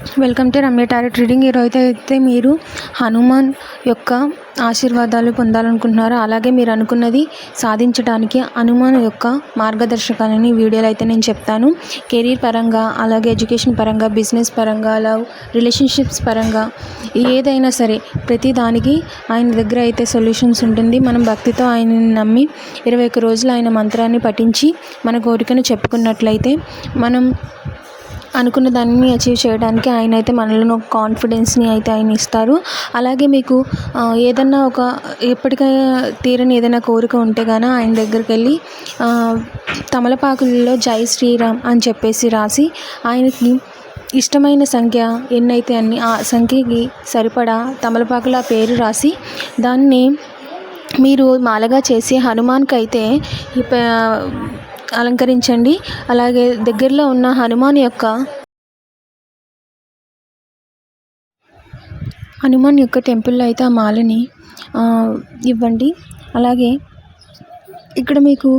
Welcome to Ramya tarot reading ఈరోజు అయితే మీరు హనుమాన్ యొక్క ఆశీర్వాదాలు పొందాలనుకుంటున్నారో? అలాగే మీరు అనుకున్నది సాధించడానికి హనుమాన్ యొక్క మార్గదర్శకాలని వీడియోలో అయితే నేను చెప్తాను. కెరీర్ పరంగా అలాగే ఎడ్యుకేషన్ పరంగా బిజినెస్ పరంగా లవ్ రిలేషన్షిప్స్ పరంగా ఏదైనా సరే ప్రతి దానికి ఆయన దగ్గర అయితే సొల్యూషన్స్ ఉంటుంది. మనం భక్తితో ఆయనని నమ్మి ఇరవై ఒక్క రోజులు ఆయన మంత్రాన్ని పఠించి మన కోరికను చెప్పుకున్నట్లయితే మనం అనుకున్న దాన్ని అచీవ్ చేయడానికి ఆయన అయితే మనలో ఒక కాన్ఫిడెన్స్ని అయితే ఆయన ఇస్తారు. అలాగే మీకు ఏదన్నా ఒక ఎప్పటికైనా తీరని ఏదైనా కోరిక ఉంటే కానీ ఆయన దగ్గరికి వెళ్ళి తమలపాకులలో జై శ్రీరామ్ అని చెప్పేసి రాసి ఆయనకి ఇష్టమైన సంఖ్య ఎన్నైతే అన్ని ఆ సంఖ్యకి సరిపడా తమలపాకుల పేరు రాసి దాన్ని మీరు మాలగా చేసి హనుమాన్కి అయితే అలంకరించండి. అలాగే దగ్గరలో ఉన్న హనుమాన్ యొక్క హనుమాన్ యొక్క టెంపుల్లో అయితే ఆ మాలని ఇవ్వండి. అలాగే ఇక్కడ మీకు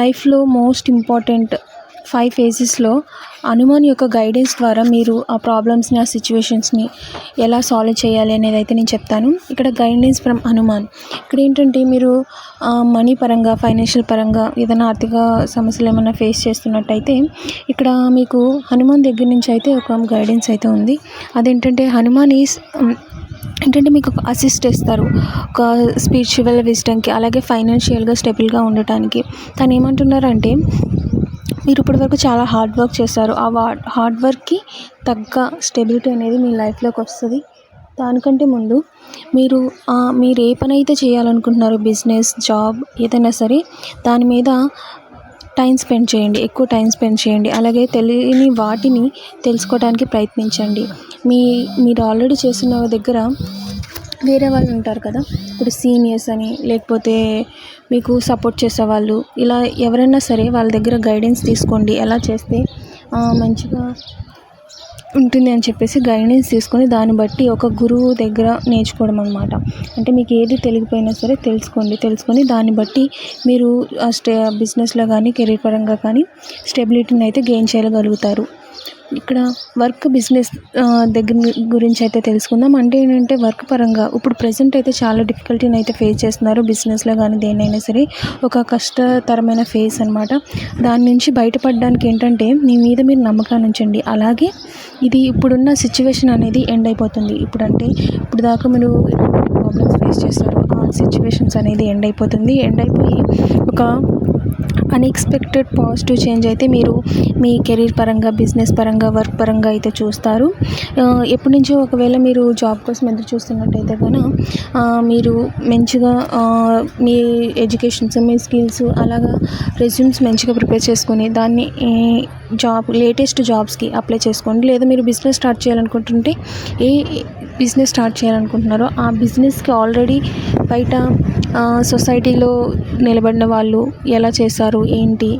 లైఫ్లో మోస్ట్ ఇంపార్టెంట్ ఫైవ్ ఫేజెస్లో హనుమాన్ యొక్క గైడెన్స్ ద్వారా మీరు ఆ ప్రాబ్లమ్స్ని ఆ సిచ్యువేషన్స్ని ఎలా సాల్వ్ చేయాలి అనేది అయితే నేను చెప్తాను. ఇక్కడ గైడెన్స్ ఫ్రమ్ హనుమాన్. ఇక్కడ ఏంటంటే మీరు మనీ పరంగా ఫైనాన్షియల్ పరంగా ఏదైనా ఆర్థిక సమస్యలు ఏమైనా ఫేస్ చేస్తున్నట్టయితే ఇక్కడ మీకు హనుమాన్ దగ్గర నుంచి అయితే ఒక గైడెన్స్ అయితే ఉంది. అదేంటంటే హనుమాన్ ఈస్ ఏంటంటే మీకు ఒక అసిస్ట్ ఇస్తారు ఒక స్పిరిచువల్ విజ్డమ్కి అలాగే ఫైనాన్షియల్గా స్టెబుల్గా ఉండటానికి. తను ఏమంటున్నారంటే మీరు ఇప్పటివరకు చాలా హార్డ్ వర్క్ చేశారు. ఆ హార్డ్ వర్క్కి తగ్గ స్టెబిలిటీ అనేది మీ లైఫ్లోకి వస్తుంది. దానికంటే ముందు మీరు మీరు ఏ పని అయితే చేయాలనుకుంటున్నారో బిజినెస్ జాబ్ ఏదైనా సరే దాని మీద టైం స్పెండ్ చేయండి. ఎక్కువ టైం స్పెండ్ చేయండి. అలాగే తెలియని వాటిని తెలుసుకోవడానికి ప్రయత్నించండి. మీ మీరు ఆల్రెడీ చేసిన దగ్గర వేరే వాళ్ళు ఉంటారు కదా. ఇప్పుడు సీనియర్స్ అని లేకపోతే మీకు సపోర్ట్ చేసేవాళ్ళు ఇలా ఎవరైనా సరే వాళ్ళ దగ్గర గైడెన్స్ తీసుకోండి. ఎలా చేస్తే మంచిగా ఉంటుంది అని చెప్పేసి గైడెన్స్ తీసుకొని దాన్ని బట్టి ఒక గురువు దగ్గర నేర్చుకోవడం అనమాట అంటే మీకు ఏది తెలియకపోయినా సరే తెలుసుకోండి. తెలుసుకొని దాన్ని బట్టి మీరు స్టే బిజినెస్లో కానీ కెరీర్ పరంగా కానీ స్టెబిలిటీని అయితే గెయిన్ చేయగలుగుతారు. ఇక్కడ వర్క్ బిజినెస్ దగ్గర గురించి అయితే తెలుసుకుందాం. అంటే ఏంటంటే వర్క్ పరంగా ఇప్పుడు ప్రజెంట్ అయితే చాలా డిఫికల్టీని అయితే ఫేస్ చేస్తున్నారు బిజినెస్లో కానీ దేనైనా సరే. ఒక కష్టతరమైన ఫేస్ అనమాట దాని నుంచి బయటపడడానికి ఏంటంటే మీ మీద మీరు నమ్మకాన్ని ఉంచండి. అలాగే ఇది ఇప్పుడున్న సిచ్యువేషన్ అనేది ఎండ్ అయిపోతుంది. ఇప్పుడంటే ఇప్పుడు దాకా మీరు ప్రాబ్లమ్స్ ఫేస్ చేస్తారు ఆ సిచ్యువేషన్స్ అనేది ఎండ్ అయిపోతుంది. ఎండ్ అయిపోయి ఒక అన్ఎక్స్పెక్టెడ్ పాజిటివ్ చేంజ్ అయితే మీరు మీ కెరీర్ పరంగా బిజినెస్ పరంగా వర్క్ పరంగా అయితే చూస్తారు. ఎప్పటి నుంచో ఒకవేళ మీరు జాబ్ కోసం ఎదురు చూస్తున్నట్టయితే కనుక మీరు మంచిగా మీ ఎడ్యుకేషన్స్ మీ స్కిల్స్ అలాగా రెజ్యూమ్స్ మంచిగా ప్రిపేర్ చేసుకుని దాన్ని జాబ్ లేటెస్ట్ జాబ్స్కి అప్లై చేసుకోండి. లేదా మీరు బిజినెస్ స్టార్ట్ చేయాలనుకుంటుంటే ఏ బిజినెస్ స్టార్ట్ చేయాలనుకుంటున్నారో ఆ బిజినెస్కి ఆల్రెడీ బయట సొసైటీలో నిలబడిన వాళ్ళు ఎలా చేశారు ఏంటి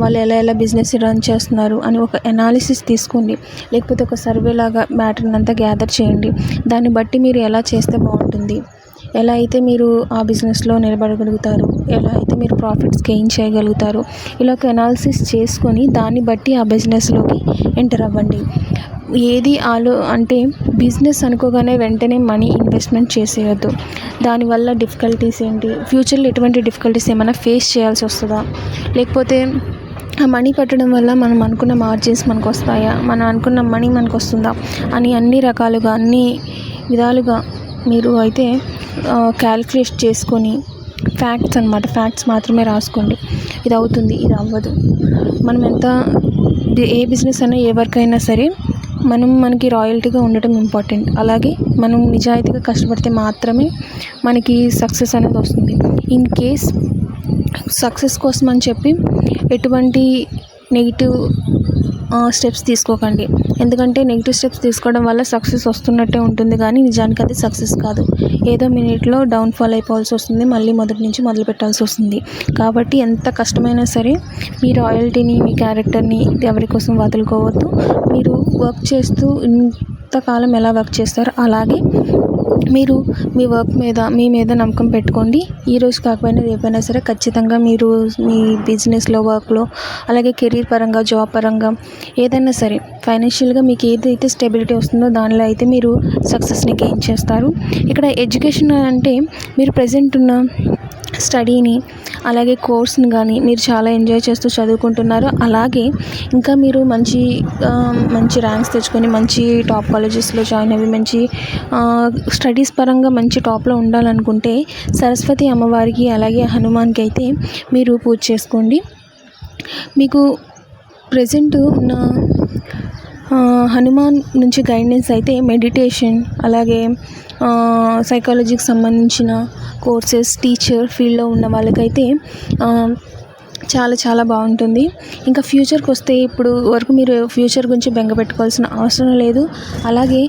వాళ్ళు ఎలా ఎలా బిజినెస్ రన్ చేస్తున్నారు అని ఒక ఎనాలిసిస్ తీసుకోండి. లేకపోతే ఒక సర్వే లాగా మ్యాటర్ని అంతా గ్యాదర్ చేయండి. దాన్ని బట్టి మీరు ఎలా చేస్తే బాగుంటుంది ఎలా అయితే మీరు ఆ బిజినెస్లో నిలబడగలుగుతారు ఎలా అయితే మీరు ప్రాఫిట్స్ గెయిన్ చేయగలుగుతారు ఇలా ఒక ఎనాలిసిస్ చేసుకొని దాన్ని బట్టి ఆ బిజినెస్లోకి ఎంటర్ అవ్వండి. ఏది ఆలో అంటే బిజినెస్ అనుకోగానే వెంటనే మనీ ఇన్వెస్ట్మెంట్ చేసేయద్దు. దానివల్ల డిఫికల్టీస్ ఏంటి? ఫ్యూచర్లో ఎటువంటి డిఫికల్టీస్ ఏమైనా ఫేస్ చేయాల్సి వస్తుందా? లేకపోతే ఆ మనీ పెట్టడం వల్ల మనం అనుకున్న మార్జిన్స్ మనకు వస్తాయా మనం అనుకున్న మనీ మనకు వస్తుందా అని అన్ని రకాలుగా అన్ని విధాలుగా మీరు అయితే క్యాలిక్యులేట్ చేసుకొని ఫ్యాక్ట్స్ అనమాట ఫ్యాక్ట్స్ మాత్రమే రాసుకోండి. ఇది అవుతుంది ఇది అవ్వదు మనం ఎంత ఏ బిజినెస్ అయినా ఏ వర్క్ అయినా సరే మనం మనకి రాయల్టీగా ఉండటం ఇంపార్టెంట్. అలాగే మనం నిజాయితీగా కష్టపడితే మాత్రమే మనకి సక్సెస్ అనేది వస్తుంది. ఇన్ కేస్ సక్సెస్ కోసం అని చెప్పి ఎటువంటి నెగిటివ్ స్టెప్స్ తీసుకోకండి. ఎందుకంటే నెగిటివ్ స్టెప్స్ తీసుకోవడం వల్ల సక్సెస్ వస్తున్నట్టే ఉంటుంది కానీ నిజానికి అది సక్సెస్ కాదు. ఏదో మినిట్లో డౌన్ఫాల్ అయిపోవాల్సి వస్తుంది మళ్ళీ మొదటి నుంచి మొదలు పెట్టాల్సి వస్తుంది. కాబట్టి ఎంత కష్టమైనా సరే మీ రాయల్టీని మీ క్యారెక్టర్ని ఎవరి కోసం వదులుకోవద్దు. మీరు వర్క్ చేస్తూ కొంతకాలం ఎలా వర్క్ చేస్తారో అలాగే మీరు మీ వర్క్ మీద మీ మీద నమ్మకం పెట్టుకోండి. ఈరోజు కాకపోయినా రేపైనా సరే ఖచ్చితంగా మీరు మీ బిజినెస్లో వర్క్లో అలాగే కెరీర్ పరంగా జాబ్ పరంగా ఏదైనా సరే ఫైనాన్షియల్గా మీకు ఏదైతే స్టెబిలిటీ వస్తుందో దానిలో అయితే మీరు సక్సెస్ని గెయిన్ చేస్తారు. ఇక్కడ ఎడ్యుకేషన్ అంటే మీరు ప్రజెంట్ ఉన్న స్టడీని అలాగే కోర్స్ని కానీ మీరు చాలా ఎంజాయ్ చేస్తూ చదువుకుంటున్నారు. అలాగే ఇంకా మీరు మంచి మంచి ర్యాంక్స్ తెచ్చుకొని మంచి టాప్ కాలేజెస్లో జాయిన్ అయ్యి మంచి స్టడీస్ పరంగా మంచి టాప్లో ఉండాలనుకుంటే సరస్వతి అమ్మవారికి అలాగే హనుమాన్కి అయితే మీరు పూజ చేసుకోండి. మీకు ప్రజెంట్ ఉన్న హనుమాన్ నుంచి గైడెన్స్ అయితే మెడిటేషన్ అలాగే సైకాలజీకి సంబంధించిన కోర్సెస్ టీచర్ ఫీల్డ్లో ఉన్న వాళ్ళకైతే చాలా చాలా బాగుంటుంది. ఇంకా ఫ్యూచర్కి వస్తే ఇప్పుడు వరకు మీరు ఫ్యూచర్ గురించి బెంగ పెట్టుకోవాల్సిన అవసరం లేదు. అలాగే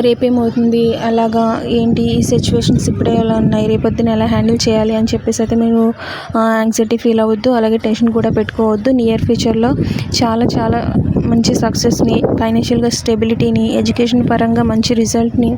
రేపేమవుతుంది? అలాగా ఏంటి? ఈ సిచ్యువేషన్స్ ఇప్పుడే ఎలా ఉన్నాయి? రేపొద్దున ఎలా హ్యాండిల్ చేయాలి? అని చెప్పేసి అయితే మీరు యాంగ్జైటీ ఫీల్ అవ్వద్దు. అలాగే టెన్షన్ కూడా పెట్టుకోవద్దు. నియర్ ఫ్యూచర్లో చాలా చాలా మంచి సక్సెస్ని ఫైనాన్షియల్గా స్టెబిలిటీని ఎడ్యుకేషన్ పరంగా మంచి రిజల్ట్ని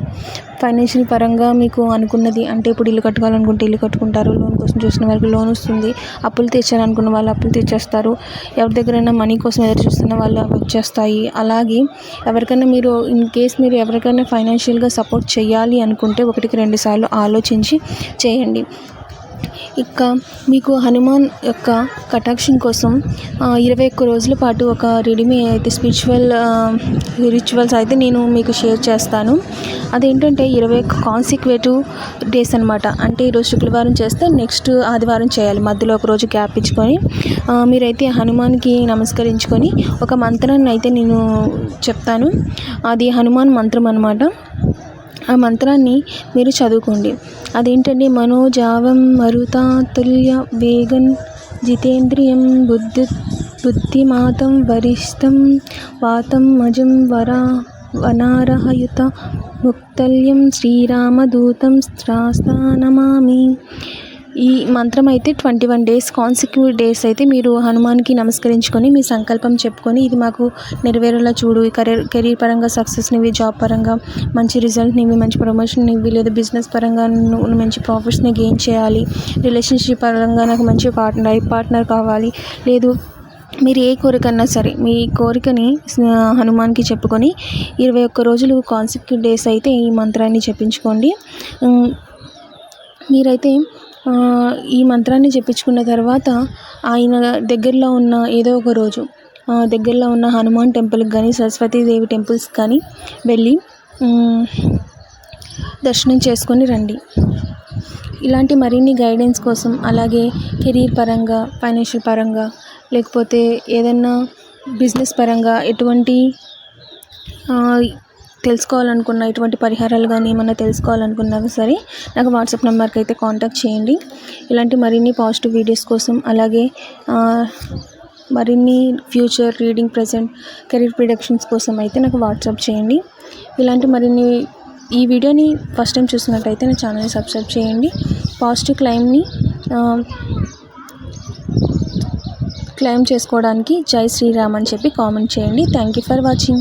ఫైనాన్షియల్ పరంగా మీకు అనుకున్నది అంటే ఇప్పుడు ఇల్లు కట్టుకోవాలనుకుంటే ఇల్లు కట్టుకుంటారు లోన్ కోసం చూసిన వారికి లోన్ వస్తుంది అప్పులు తీర్చాలనుకున్న వాళ్ళు అప్పులు తీర్చేస్తారు ఎవరి దగ్గరైనా మనీ కోసం ఎదురు చూస్తున్న వాళ్ళు వచ్చేస్తాయి. అలాగే ఎవరికైనా మీరు ఇన్ కేస్ మీరు ఎవరికైనా ఫైనాన్షియల్గా సపోర్ట్ చేయాలి అనుకుంటే ఒకటికి రెండు సార్లు ఆలోచించి చేయండి. ఇక మీకు హనుమాన్ యొక్క కటాక్షం కోసం ఇరవై ఒక్క రోజుల పాటు ఒక రెడీమే అయితే స్పిరిచువల్ రిచువల్స్ అయితే నేను మీకు షేర్ చేస్తాను. అదేంటంటే ఇరవై ఒక్క కాన్సిక్వేటివ్ డేస్ అనమాట అంటే ఈరోజు శుక్రవారం చేస్తే నెక్స్ట్ ఆదివారం చేయాలి. మధ్యలో ఒక రోజు గ్యాప్ ఇచ్చుకొని మీరైతే హనుమాన్కి నమస్కరించుకొని ఒక మంత్రాన్ని అయితే నేను చెప్తాను. అది హనుమాన్ మంత్రం అనమాట ఆ మంత్రాన్ని మీరు చదువుకోండి. అదేంటంటే మనోజావం మరుతాతుల్య వేగన్ జితేంద్రియం బుద్ధి బుద్ధిమాతం వరిష్టం వాతం మజం వరా వనారహయుత ముక్తల్యం శ్రీరామదూతం స్త్రాస్తానమామి ఈ మంత్రం అయితే twenty one days consecutive days అయితే మీరు హనుమాన్కి నమస్కరించుకొని మీ సంకల్పం చెప్పుకొని ఇది మాకు నెరవేరేలా చూడు. కెరీర్ కెరీర్ పరంగా సక్సెస్ని ఇవి జాబ్ పరంగా మంచి రిజల్ట్ని ఇవి మంచి ప్రమోషన్ ఇవి లేదా బిజినెస్ పరంగా మంచి ప్రాఫిట్స్ని గెయిన్ చేయాలి. రిలేషన్షిప్ పరంగా నాకు మంచి పార్ట్నర్ లైఫ్ పార్ట్నర్ కావాలి. లేదు మీరు ఏ కోరికన్నా సరే మీ కోరికని హనుమాన్కి చెప్పుకొని ఇరవై ఒక్క రోజులు కాన్సిక్యూటివ్ డేస్ అయితే ఈ మంత్రాన్ని చెప్పించుకోండి. మీరైతే ఈ మంత్రాన్ని చెప్పించుకున్న తర్వాత ఆయన దగ్గరలో ఉన్న ఏదో ఒక రోజు దగ్గరలో ఉన్న హనుమాన్ టెంపుల్కి కానీ సరస్వతీదేవి టెంపుల్స్ కానీ వెళ్ళి దర్శనం చేసుకొని రండి. ఇలాంటి మరిన్ని గైడెన్స్ కోసం అలాగే కెరీర్ పరంగా ఫైనాన్షియల్ పరంగా లేకపోతే ఏదన్నా బిజినెస్ పరంగా ఎటువంటి తెలుసుకోవాలనుకున్న ఎటువంటి పరిహారాలు కానీ ఏమైనా తెలుసుకోవాలనుకున్నా సరే నాకు వాట్సాప్ నెంబర్కి అయితే కాంటాక్ట్ చేయండి. ఇలాంటి మరిన్ని పాజిటివ్ వీడియోస్ కోసం అలాగే మరిన్ని future reading present career predictions కోసం అయితే నాకు వాట్సాప్ చేయండి. ఇలాంటి మరిన్ని ఈ వీడియోని ఫస్ట్ టైం చూసినట్టయితే నా ఛానల్ని సబ్స్క్రైబ్ చేయండి. పాజిటివ్ క్లైమ్ని క్లైమ్ చేసుకోవడానికి జై శ్రీరామ్ అని చెప్పి కామెంట్ చేయండి. Thank you for watching.